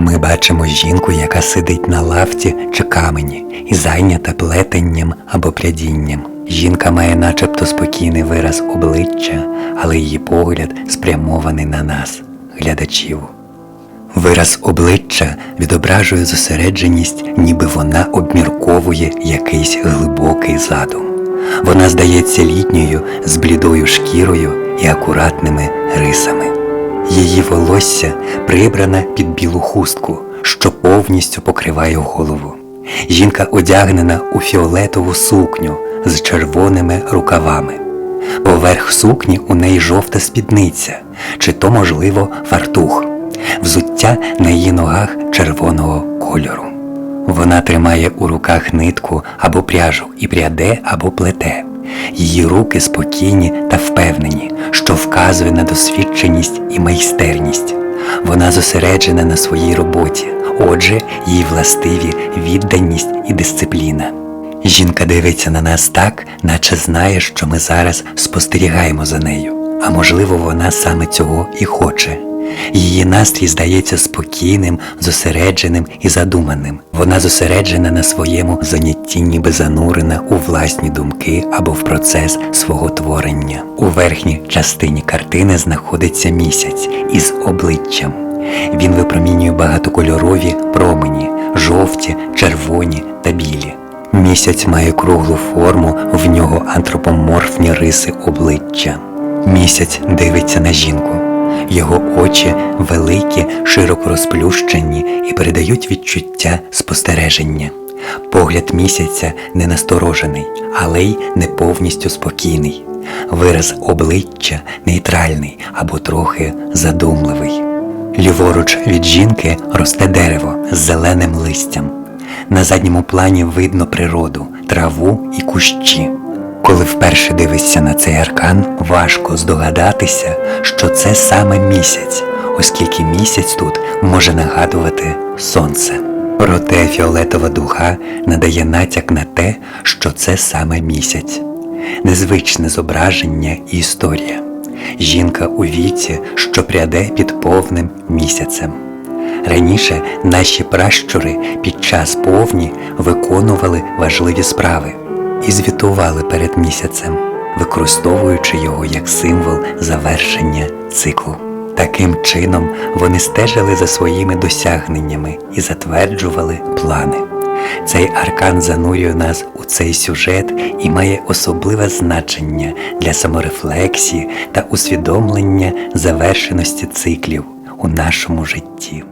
Ми бачимо жінку, яка сидить на лавці чи камені і зайнята плетенням або прядінням. Жінка має начебто спокійний вираз обличчя, але її погляд спрямований на нас, глядачів. Вираз обличчя відображує зосередженість, ніби вона обмірковує якийсь глибокий задум. Вона здається літньою з блідою шкірою і акуратними рисами. Її волосся прибране під білу хустку, що повністю покриває голову. Жінка одягнена у фіолетову сукню з червоними рукавами. Поверх сукні у неї жовта спідниця, чи то, можливо, фартух, взуття на її ногах червоного кольору. Вона тримає у руках нитку або пряжу і пряде або плете. Її руки спокійні та впевнені, що вказує на досвідченість і майстерність. Вона зосереджена на своїй роботі, отже, їй властиві відданість і дисципліна. Жінка дивиться на нас так, наче знає, що ми зараз спостерігаємо за нею, а можливо, вона саме цього і хоче. Її настрій здається спокійним, зосередженим і задуманим. Вона зосереджена на своєму занятті, ніби занурена у власні думки або в процес свого творення. У верхній частині картини знаходиться місяць із обличчям. Він випромінює багатокольорові промені, жовті, червоні та білі. Місяць має круглу форму, в нього антропоморфні риси обличчя. Місяць дивиться на жінку. Його очі великі, широко розплющені і передають відчуття спостереження. Погляд місяця не насторожений, але й не повністю спокійний. Вираз обличчя нейтральний або трохи задумливий. Ліворуч від жінки росте дерево з зеленим листям. На задньому плані видно природу, траву і кущі. Коли вперше дивишся на цей аркан, важко здогадатися, що це саме місяць, оскільки місяць тут може нагадувати сонце. Проте фіолетова дуга надає натяк на те, що це саме місяць, незвичне зображення і історія. Жінка у віці, що пряде під повним місяцем. Раніше наші пращури під час повні виконували важливі справи і звітували перед місяцем, використовуючи його як символ завершення циклу. Таким чином вони стежили за своїми досягненнями і затверджували плани. Цей аркан занурює нас у цей сюжет і має особливе значення для саморефлексії та усвідомлення завершеності циклів у нашому житті.